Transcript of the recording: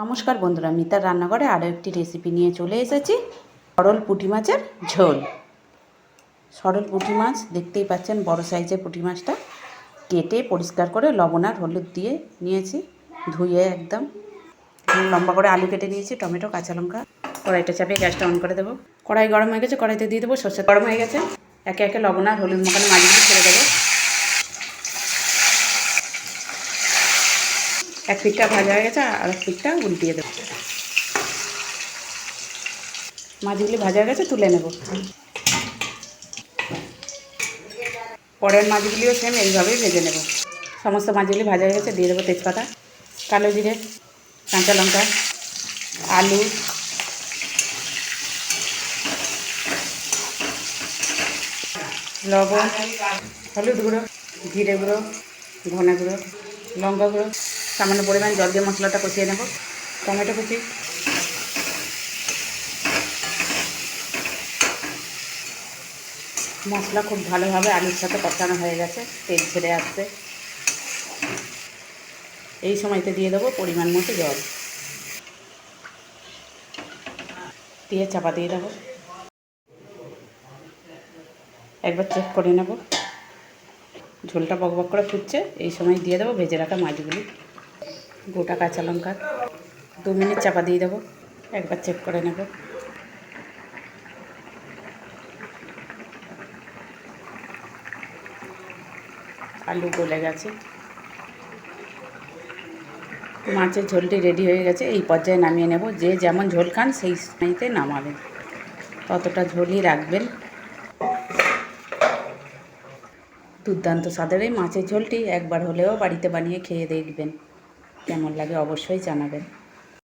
নমস্কার বন্ধুরা, মিতার রান্নাঘরে আরও একটি রেসিপি নিয়ে চলে এসেছি, সরল পুঁটি মাছের ঝোল। সরল পুঁটি মাছ, দেখতেই পাচ্ছেন বড় সাইজের পুঁটি মাছটা। কেটে পরিষ্কার করে লবণ আর হলুদ দিয়ে নিয়েছি, ধুয়ে একদম। লম্বা করে আলু কেটে নিয়েছি, টমেটো, কাঁচা লঙ্কা। কড়াইটা চাপিয়ে গ্যাসটা অন করে দেবো। কড়াই গরম হয়ে গেছে, কড়াইতে দিয়ে দেবো সর্ষে গরম হয়ে গেছে, একে একে লবণ আর হলুদ মাখানো মাছগুলো ছেড়ে দেবো। এক পিঠটা ভাজা হয়ে গেছে, আর এক পিঠটা উল্টিয়ে দেবো। মাছগুলি ভাজা হয়ে গেছে তুলে নেব। পরের মাছগুলিও সেম এইভাবেই ভেজে নেব। সমস্ত মাছগুলি ভাজা হয়ে গেছে দিয়ে দেবো তেজপাতা, কালো জিরে, কাঁচা লঙ্কা, আলু। লবণ, হলুদ গুঁড়ো, জিরে গুঁড়ো, ধনে গুঁড়ো, লঙ্কা গুঁড়ো। সামান্য পরিমাণ জল দিয়ে মশলাটা কষিয়ে নেব। টমেটো কুচি। মশলা খুব ভালোভাবে আলুর সাথে কষানো হয়ে গেছে। তেল ছেড়ে আসছে। এই সময়তে দিয়ে দেবো পরিমাণ মতো জল। দিয়ে চাপা দিয়ে দেবো। একবার চেক করে নেব। ঝোলটা বক বক করে ফুটছে। এই সময় দিয়ে দেবো ভেজে রাখা মাছগুলি। গোটা কাঁচা লঙ্কা দু মিনিট চাপা দিয়ে দেবো, একবার চেক করে নেব। আলু গলে গেছে। মাছের ঝোলটি রেডি হয়ে গেছে, এই পর্যায়ে নামিয়ে নেব। যে যেমন ঝোল খান, সেই সময়তে নামাবেন। ততটা ঝোলই রাখবেন। দুর্দান্ত স্বাদের এই মাছের ঝোলটি একবার হলেও বাড়িতে বানিয়ে খেয়ে দেখবেন। কেমন লাগে অবশ্যই জানাবেন।